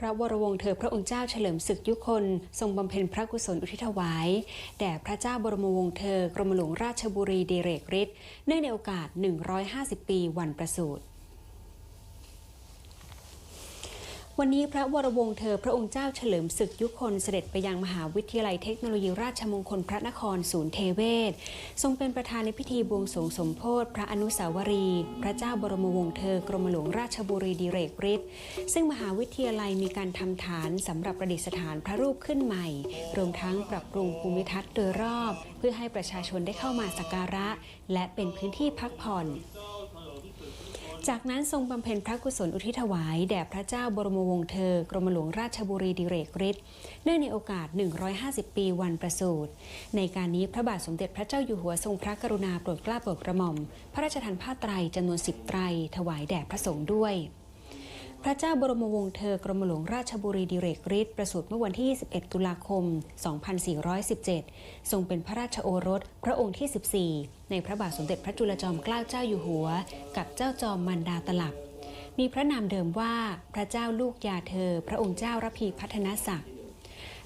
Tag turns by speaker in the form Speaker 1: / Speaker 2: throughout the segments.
Speaker 1: พระวรวงศ์เธอพระองค์เจ้าเฉลิมศึกยุคน ทรงบำเพ็ญพระกุศลอุทิศถวาย แด่พระเจ้าบรมวงศ์เธอกรมหลวงราชบุรีเดเรกฤทธิ์เนื่องในโอกาส 150 ปีวันประสูติ วันนี้พระวรวงศ์เธอพระองค์เจ้าเฉลิมศึกยุคนเสด็จไปยังมหาวิทยาลัยเทคโนโลยีราชมงคลพระนครศูนย์เทเวศ ทรงเป็นประธานในพิธีบวงสรวงสมโพธิพระอนุสาวรีย์พระเจ้าบรมวงศ์เธอกรมหลวงราชบุรีดิเรกฤทธิ์ซึ่งมหาวิทยาลัยมีการทำฐานสำหรับประดิษฐานพระรูปขึ้นใหม่ รวมทั้งปรับปรุงภูมิทัศน์โดยรอบ เพื่อให้ประชาชนได้เข้ามาสักการะ และเป็นพื้นที่พักผ่อน จากนั้นทรงบำเพ็ญพระกุศลอุทิศถวายแด่พระเจ้าบรมวงศ์เธอกรมหลวงราชบุรีดิเรกฤทธิ์เนื่องในโอกาส 150 ปีวันประสูติในการนี้พระบาทสมเด็จพระเจ้าอยู่หัวทรงพระกรุณาโปรดเกล้าโปรดกระหม่อม พระราชทานผ้าไตรจำนวน10ไตรถวายแด่พระสงฆ์ด้วย พระเจ้าบรมวงศ์เธอกรมหลวงราชบุรีดิเรกฤทธิ์ประสูติเมื่อวันที่ 21 ตุลาคม 2417 ทรงเป็นพระราชโอรสพระองค์ที่ 14 ในพระบาทสมเด็จพระจุลจอมเกล้าเจ้าอยู่หัว กับเจ้าจอมมันดาตลับ มีพระนามเดิมว่าพระเจ้าลูกยาเธอ พระองค์เจ้าระพีพัฒนศักดิ์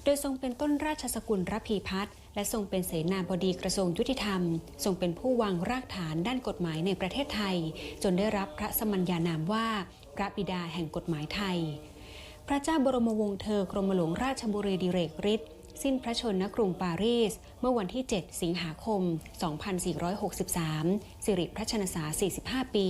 Speaker 1: โดยทรงเป็นต้นราชสกุลรพีพัฒน์และทรงเป็นเสนาบดีกระทรวงยุติธรรม ทรงเป็นผู้วางรากฐานด้านกฎหมายในประเทศไทย จนได้รับพระสมัญญานามว่า พระบิดาแห่งกฎหมายไทย พระเจ้าบรมวงศ์เธอกรมหลวงราชบุรีดิเรกฤทธิ์สิ้นพระชนนกรุงปารีส เมื่อวันที่ 7 สิงหาคม 2463 สิริพระชนษา 45 ปี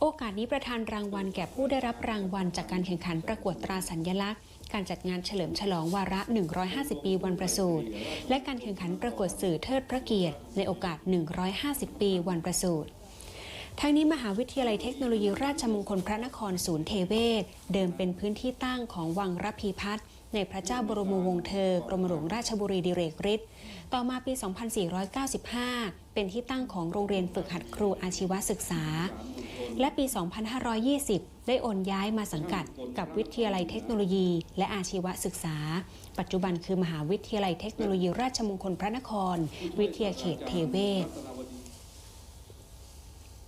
Speaker 1: โอกาสนี้ประธานรางวัลแก่ผู้ได้รับรางวัลจากการแข่งขันประกวดตราสัญญลักษณ์ การจัดงานเฉลิมฉลองวาระ 150 ปีวันประสูติและการแข่งขันประกวดสื่อเทิดพระเกียรติในโอกาส 150 ปีวันประสูติ ทั้งนี้มหาวิทยาลัยเทคโนโลยีราชมงคลพระนครศูนย์เทเวศ เดิมเป็นพื้นที่ตั้งของวังระพีพัฒน์ในพระเจ้าบรมวงศ์เธอกรมหลวงราชบุรีดิเรกฤทธิ์ต่อมาปี 2495 เป็นที่ตั้งของโรงเรียนฝึกหัดครูอาชีวศึกษา และปี 2520 ได้โอนย้ายมาสังกัดกับวิทยาลัยเทคโนโลยี และอาชีวศึกษา ปัจจุบันคือมหาวิทยาลัยเทคโนโลยีราชมงคลพระนคร วิทยาเขตเทเวศ